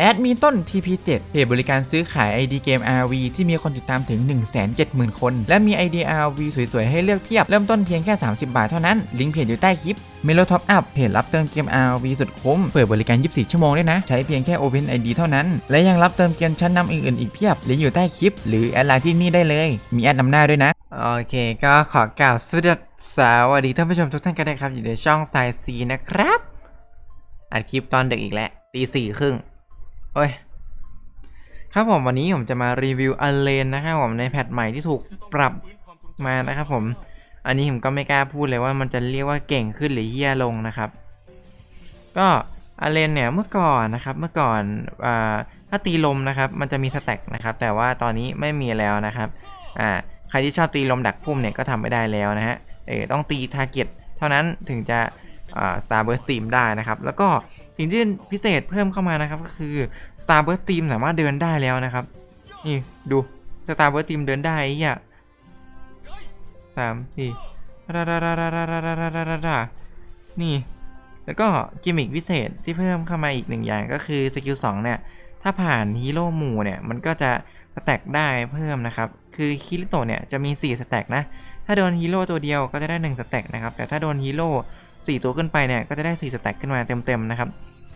แอดมีต้น TP7 เพจบริการซื้อขาย ID เกม RV ที่มีคนติดตามถึง 170,000 คน และมี ID RV สวยๆ ให้เลือกเพียบ เริ่มต้นเพียงแค่ 30 บาทเท่านั้น ลิงก์เพจอยู่ใต้คลิปเมโลท็อปอัพเพจรับเติมเกม RV สุดคุ้ม เปิดบริการ 24 ชั่วโมงด้วยนะ ใช้เพียงแค่ Open ID เท่านั้น และยังรับเติมเกมชั้นนำอื่นๆ อีกเพียบลิงก์อยู่ใต้คลิป หรือแอดไลน์ที่นี่ได้เลย มีแอดนำหน้าด้วยนะ โอเค ก็ขอกล่าวสวัสดีท่านผู้ชมทุกท่านกันนะครับอยู่ในช่องสายซีนะครับอัดคลิปตอนดึกอีกแล้วตีสี่ครึ่ง โอ้ย ครับผมวันนี้ผมจะมารีวิวอันเลนนะครับผมในแพทใหม่ที่ถูกปรับมานะครับผม อันนี้ผมก็ไม่กล้าพูดเลยว่ามันจะเรียกว่าเก่งขึ้นหรือเฮี้ยลงนะครับ ก็อันเลนเนี่ยเมื่อก่อนนะครับเมื่อก่อนอ่าถ้าตีลมนะครับ มันจะมีสแต็กนะครับ แต่ว่าตอนนี้ไม่มีแล้วนะครับ อ่าใครที่ชอบตีลมดักพุ่มเนี่ยก็ทำไม่ได้แล้วนะฮะ เออต้องตีทาร์เก็ตเท่านั้นถึงจะ Starburst Team ได้นะครับ แล้วก็สิ่งที่พิเศษเพิ่มเข้ามานะครับ ก็คือ Starburst Team สามารถเดินได้แล้วนะครับ นี่ดู Starburst Team เดินได้อีกอะสามสี่นี่ แล้วก็กิมมิคพิเศษที่เพิ่มเข้ามาอีกหนึ่งอย่างก็คือสกิลสองเนี่ย ถ้าผ่านฮีโร่หมู่เนี่ย มันก็จะสแต็กได้เพิ่มนะครับ คือคิริโตเนี่ยจะมี 4 สแต็กนะ ถ้าโดนฮีโร่ตัวเดียวก็จะได้ 1 สแต็กนะครับ แต่ถ้าโดนฮีโร่ 4 ตัวขึ้นไปเนี่ยก็จะได้ 4 สแต็กขึ้นมาเต็มๆนะครับ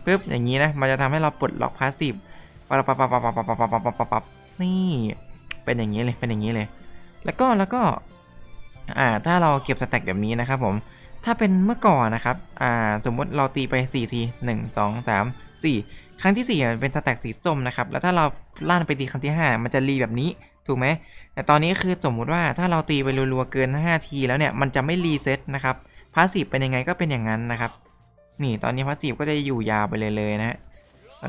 ปึ๊บอย่างนี้นะมันจะทำให้เราปลดล็อกพาสซีฟปับปับปับปับปับปับปับปับปับปับปับนี่เป็นอย่างนี้เลยเป็นอย่างนี้เลย แล้วก็แล้วก็อ่าถ้าเราเก็บสแต็กแบบนี้นะครับผมถ้าเป็นเมื่อก่อนนะครับอ่าสมมติเราตีไป4ที1 2 3 4 ครั้งที่4อ่เป็นสแต็กสีส้มนะครับแล้วถ้าเราล่านไปตีครั้งที่ 5 มันจะรีแบบนี้ถูกไหมแต่ตอนนี้คือสมมุติว่าถ้าเราตีไปรัวๆเกิน 5 ทีแล้วเนี่ยมันจะไม่รีเซ็ตนะครับ พาสซีฟเป็นยังไงก็เป็นอย่างนั้นนะครับ นี่ตอนนี้พาสซีฟก็จะอยู่ยาวไปเลยเลยนะฮะ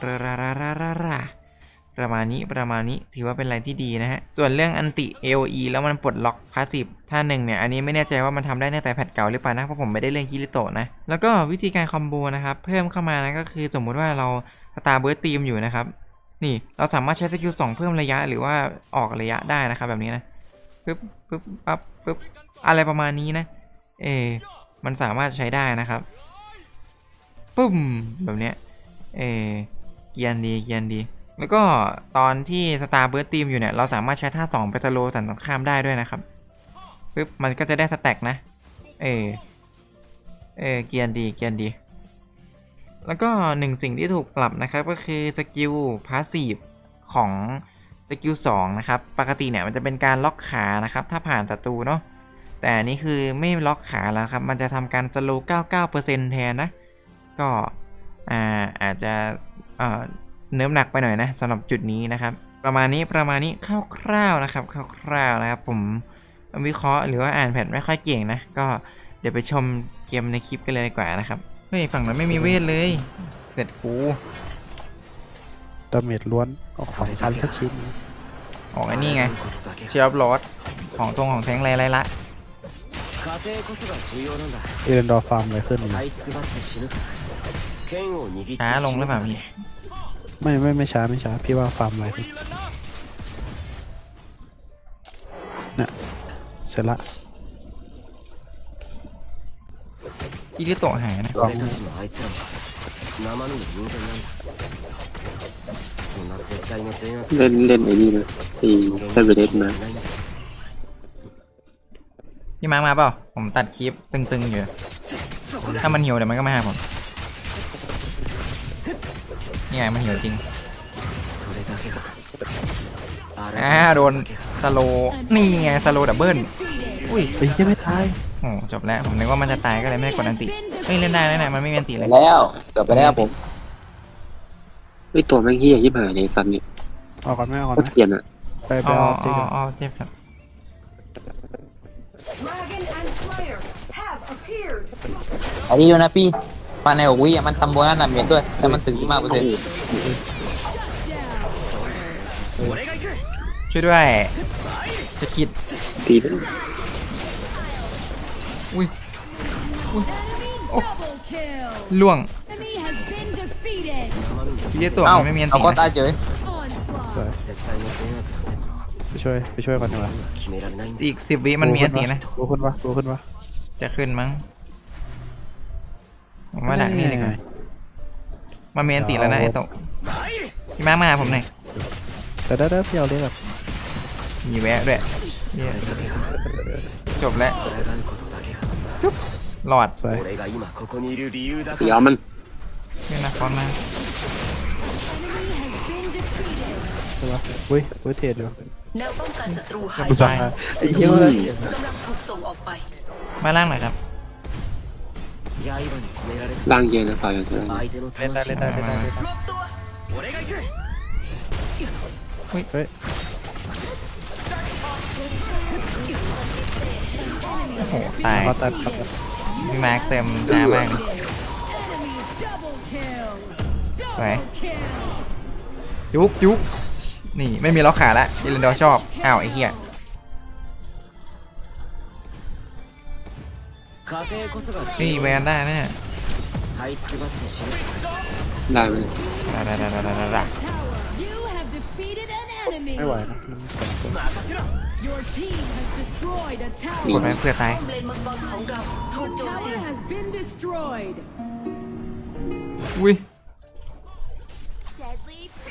ราราราราราราประมาณนี้ประมาณนี้ถือว่าเป็นอะไรที่ดีนะฮะ ส่วนเรื่องอันติ AOE แล้วมันปลดล็อกพาสซีฟท่าหนึ่งเนี่ย อันนี้ไม่แน่ใจว่ามันทำได้ในแต่แพทเก่าหรือเปล่านะ เพราะผมไม่ได้เล่นคิริโตะนะ แล้วก็วิธีการคอมโบนะครับ เพิ่มเข้ามานะก็คือสมมุติว่าเราสตาร์เบิร์ตทีมอยู่นะครับ นี่เราสามารถใช้สกิลสองเพิ่มระยะหรือว่าออกระยะได้นะครับแบบนี้นะปึ๊บปึ๊บปั๊บปึ๊บอะไรประมาณนี้นะ เออ มันสามารถใช้ได้นะครับ ปุ้มแบบเนี้ย เอเกียนดีเกียนดี แล้วก็ตอนที่สตาร์เบิร์ตทีมอยู่เนี่ย เราสามารถใช้ท่าสองไปสโลสันตรงข้ามได้ด้วยนะครับปึ๊บมันก็จะได้สแต็กนะ เอเออเกียนดีเกียนดี แล้วก็หนึ่งสิ่งที่ถูกปรับนะครับก็คือสกิลพาสซีฟของสกิล2นะครับ ปกติเนี่ยมันจะเป็นการล็อกขานะครับ ถ้าผ่านศัตรูเนาะ แต่อันนี้คือไม่ล็อกขาแล้วครับ มันจะทำการสโลว์99%แทนนะ ก็อ่าอาจจะเอ่อเนื้อหนักไปหน่อยนะสำหรับจุดนี้นะครับ ประมาณนี้ประมาณนี้คร่าวๆนะครับคร่าวๆนะครับ ผมวิเคราะห์หรือว่าอ่านแผ่นไม่ค่อยเก่งนะ ก็เดี๋ยวไปชมเกมในคลิปกันเลยดีกว่านะครับเฮ้ยฝั่งนั้นไม่มีเวทเลยเสร็จกูดาเมจล้วนออกสองพันสักชิ้นออกไอ้นี่ไงเชียร์ลอดของทงของแทงไรไรละ เอเลนดอฟาร์มเลยขึ้นช้าลงหรือเปล่าพี่ไม่ไม่ไม่ช้าไม่ช้าพี่ว่าฟาร์มอะไรเนี่ยเสร็จละอีลิโตะหายนะเล่นเล่นไอ้นี่เลยไอ้เซเบเรสมา พี่มามาเปล่า ผมตัดคลิปตึงๆอยู่ ถ้ามันหิวเดี๋ยวมันก็มาหาผมนี่ไงมันหิวจริงอ่าโดนสโลนี่ไงสโลดับเบิ้ลอุ้ยไอ้เหี้ไม่ตายโอ้จบแล้ว ผมนึกว่ามันจะตายก็เลยไม่กดอันติเฮ้ยเล่นได้แล้วนะมันไม่มีอันติเลยแล้วเกือบไปแล้วผมไอตัวแม่งเฮียยิบหายในซันนี่เอาก่อนไหมเอาก่อนไหมเกียนอะไปไปเอาเจ็บครับ อันนี้ดูนะพี่ภายในหกวิอะมันทำโบนัสดาเมจด้วยแล้วมันถึงที่มากเปอร์เซ็นต์ช่วยด้วยจะคิดตีไปอุ้ย Double kill! ล่วง Enemy has been defeated! อีลิโตะเอ้ามันไม่มีอันเอาติก็นะตายเฉย Onslaught! สวย ไปช่วยไปช่วยก่อนดีกว่า 決められないんだ อีกสิบวิมันมีอันตินะ รู้ขึ้นวะรู้ขึ้นวะ จะขึ้นมั้งผมว่าดักนี่ดีกว่ามันมีอันติแล้วนะไอโตะ พี่มาร์คมาหาผมหน่อย แต่ได้ได้พี่เอาเรียกแบบ มีแวะด้วยเหี้ยจบแล้ว 抗うことだけが หลอด สวย 俺が今ここにいる理由だか เดี๋ย ら วมัน นี่นะฟอนมา Enemy has been defeated. ใช่ปะอุ้ยอุ้ยเทรดอยู่ แนวป้องกันศัตรูหายไปไอ้เหี้ยเลยกำลังถูกส่งออกไปมาล่างหน่อยครับล่างเย็นนะฝ่ายของเธอเล่นได้เล่นได้เล่นได้รวบตัวเฮ้ยเฮ้ยโอ้โหตายตัดครัแม็กเต็มจ้ามากไปยุกยุก นี่ไม่มีล็อกขาละเดลินดอชอบ อ้าวไอ้เหี้ยนี่แวนได้นะได้ไหมได้ได้ได้ได้ได้ไม่ไหวนะกดไปเพื่อใครอุ้ย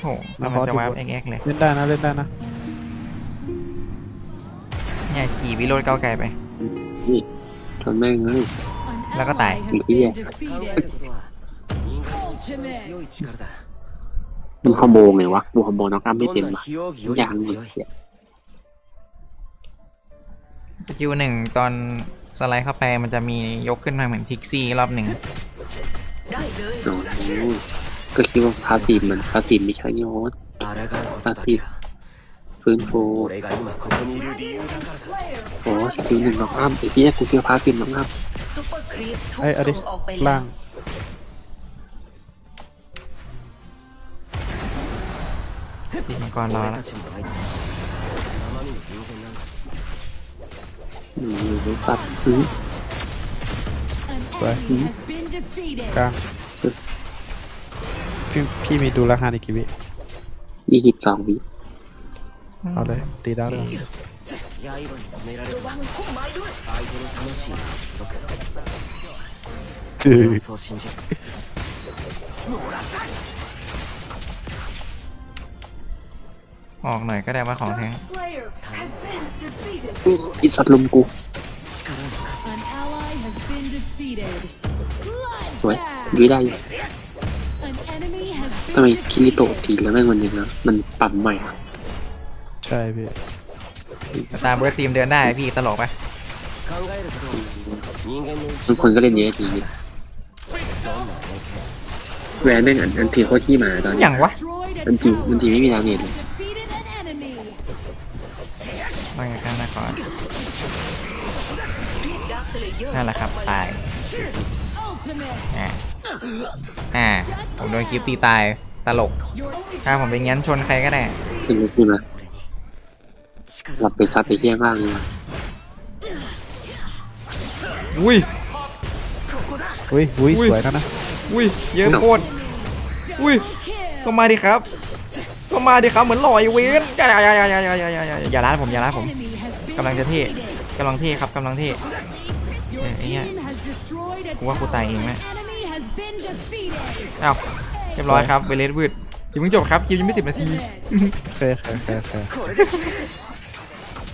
หมันจะวาร์ปเอ็กเลย เล่นได้นะเล่นได้นะเนี่ยขี่วิโรดเก้าไกลไปนี่ทำได้ไง แล้วก็ตายมันขโมยไงวะกูขโมยน้องอ้ำไม่เป็นวะอยางเสียสกิลหนึ่งตอนสไลด์เข้าไปมันจะมียกขึ้นมาเหมือนทิกซี่รอบหนึ่งได้เลย ก็คิดว่าพาสซีฟมันพาสีไม่ใช่โอสพาสีฟื้นฟูโอ้สีหนึ่งน้องอ้ามไอ้เหี้ยกูเชื่อพาสีน้องอ้ามไอ้อะไรล่างมังกรรอแล้วอืมสัตว์ไปกลาง พี่พี่มีดูราคาในกี่วิยี่สิบสองวิเอาเลย ตีดาวเลยออกหน่อยก็ได้มาของแท้งอิสัตลุมกูสวยวิได้ ทำไมคีนิโตะทีแล้วแม่งมันยัล้วมันปั่นใหม่ใช่พี่ตามเวอร์ทีมเดินได้พี่ตลกไหมันคนก็เล่นเยอะจริงแวนแม่งอันอันทีโคตรขี้หมาตอนนี้อย่างวะอันทีอันทีไม่มีทางเน็ตเลยมาไงกันนะก่อนนั่นแหละครับตายอ่า อ่า ผมโดนคลิปตีตาย ตลก ถ้าผมเป็นงั้นชนใครก็ได้ขึ้นมาขึ้นมา力หลับไปซัดไปเที่ยงล่างเลยว่ะอุ้ยอุ้ยอุ้ยอุ้ยสวยแล้วนะอุ้ยเยอะโคตรอุ้ย Kill. ก็มาดิครับก็มาดิครับเหมือนหล่อยเวนอย่าอย่าอย่าอย่าอย่าอย่าอย่าอย่าอย่าล้านผมอย่าล้านผม Enemy has been กำลังจะเท่ defeated. กำลังเท่ครับกำลังเท่ Your Yeah, yeah. team has destroyed a กูว่ากูตายเอง tower. ไหม เอ้าวเรียบร้อยครับเวเลสวืดยิงไม่จบครับคลิปยังไม่สิบนาทีเคยเคยเคยเคย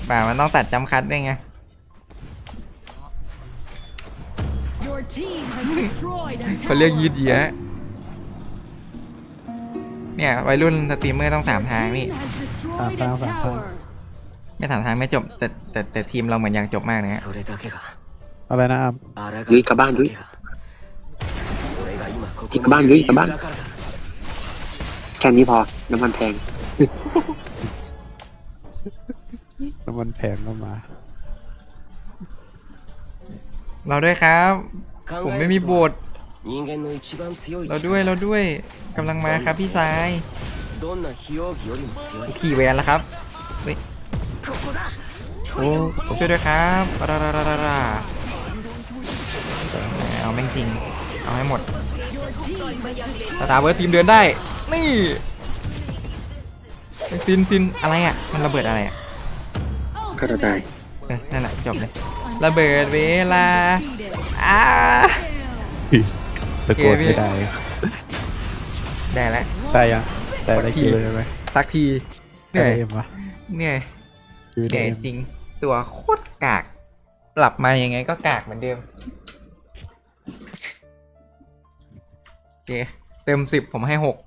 ป่ามันต้องตัดจำคัดได้ไงเขาเรียกยืดเยอะเนี่ยวัยรุ่นสตรีมเมอร์ต้องสามทางนี่สามทางสามทางไม่สามทางไม่จบแต่แต่แต่ทีมเราเหมือนยังจบมากนะฮะอะไรนะครับวิ่กลับบ้านด้ว ยิงกับบ้านเลยกลับบ้านแค่นี้พอ น้ำมันแพง น้ำมันแพงก็มา เราด้วยครับ ผมไม่มีโบทเราด้วยเราด้วยกำลังมาครับพี่สายขี่แวนแล้วครับเฮ้โอ้ช่วยด้วยครับราราราราเอาแม่งจริง เอาให้หมดสตาร์เวิร์ดทีมเดินได้ นี่ซินซินอะไรอะ มันระเบิดอะไรอะกระจายนั่นแหละจบเลย ระเบิดเวลาอ้าตะโกนไม่ได้ ได้แล้วได้ยังได้ได้คิวเลยไหมสักทีเหนื่อยเหนื่อยเหนื่อยจริง ตัวโคตรกากปรับมายังไงก็กากเหมือนเดิม ค เต็มสิบผมให้หก